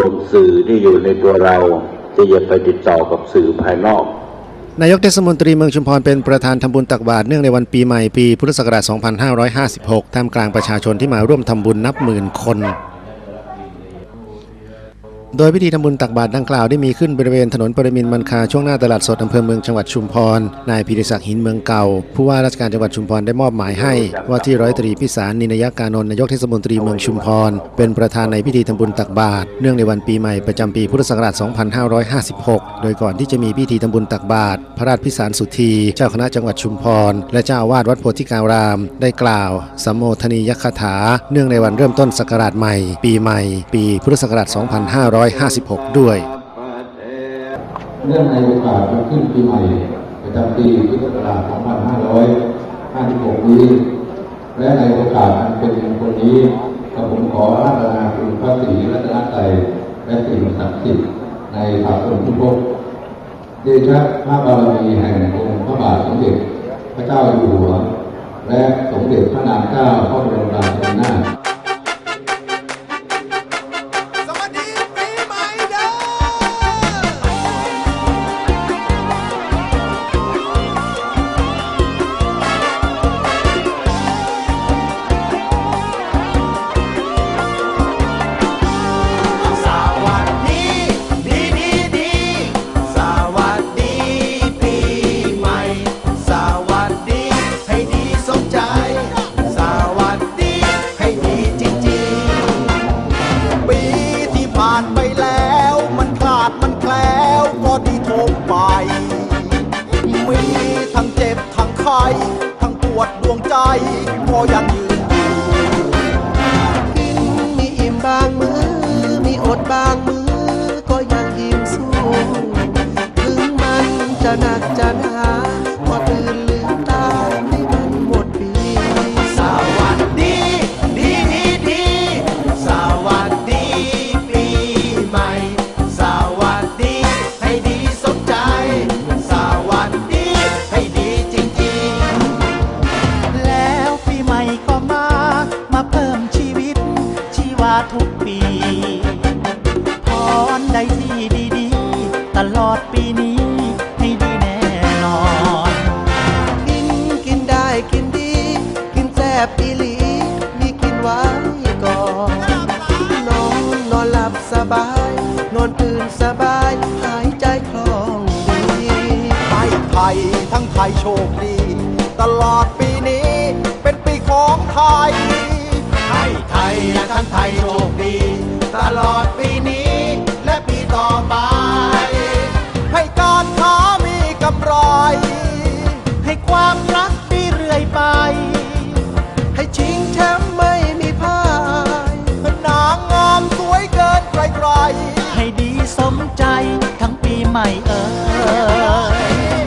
วมสื่อที่อยู่ในตัวเราจะอย่าไปติดต่อกับสื่อภายนอก นายกเทศมนตรีเมืองชุมพรเป็นประธานทำบุญตักบาตรเนื่องในวันปีใหม่ปีพุทธศักราช 2556 ท่ามกลางประชาชนที่มาร่วมทำบุญนับหมื่นคน โดยพิธีทำบุญตักบาตรดังกล่าวได้มีขึ้นบริเวณถนนปรมินมันคาช่วงหน้าตลาดสดอำเภอเมืองจังหวัดชุมพร นายพิริศักดิ์หินเมืองเก่า ผู้ว่าราชการจังหวัดชุมพรได้มอบหมายให้ ว่าที่ร้อยตรีพิสารนินยกานนท์นายกเทศมนตรีเมืองชุมพร เป็นประธานในพิธีทำบุญตักบาตรเนื่องในวันปีใหม่ประจำปีพุทธศักราช 2556 โดยก่อนที่จะมีพิธีทำบุญตักบาตรพระราชพิสารสุธีเจ้าคณะจังหวัดชุมพร และเจ้าอาวาสวัดโพธิการาม ได้กล่าวสัมโมทนียคาถา เนื่องในวันเริ่มต้นศักราชใหม่ ปีใหม่ ปีพุทธศักราช2556 ด้วย เนื่องในโอกาสวันขึ้นปีใหม่ประจำปีพุทธศักราช2556 นี้ และในโอกาสอันเป็นมงคลนี้กระผมขอราธนาคุณพระศรีรัตนตรัยและสิ่งศักดิ์สิทธิ์ในสากลทุกภพเดชะพระบารมีแห่งองค์พระบาทสมเด็จพระเจ้าอยู่หัว และสมเด็จพระนางเจ้าพระบรมราชินีนาถ ไข้ทั้งปวดดวงใจ พอยังยืนกินมีอิ่มบางมือ มีอดบางมือ วาทุกปี พรใดที่ดีๆ ตลอดปีนี้ ให้ดีแน่นอน กินกินได้กินดี กินแซ่บอีหลีมีกินไว้ก่อนนอนนอนหลับสบาย นอนตื่นสบาย หายใจคล่องดีให้ไทยทั้งไทยโชคดี ตลอด กินใครให้ดีสมใจทั้งปีใหม่เอ่ย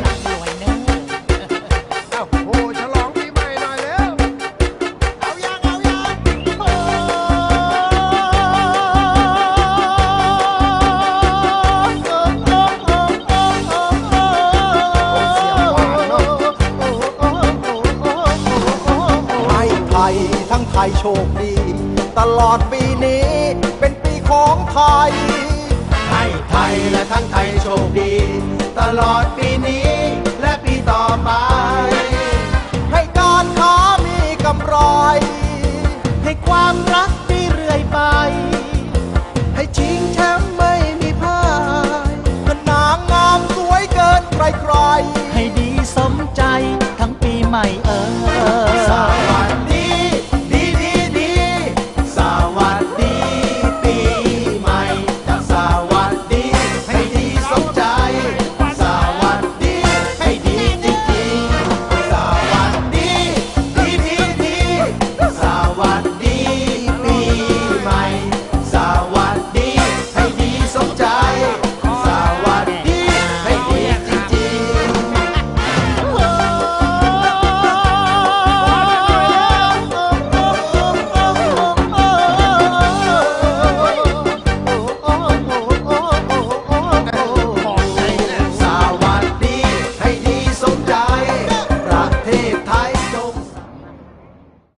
ๆโอ้ฉลองปีใหม่หน่อยเร็วเอายังเอายังให้ไทยทั้งไทยโชคดี ตลอดปีนี้เป็น ของไทย ให้ไทยและทั้งไทยโชคดี ตลอดปีนี้และปีต่อไป ให้การค้ามีกำไร ให้ความรักดีเรื่อยไป ให้ชิง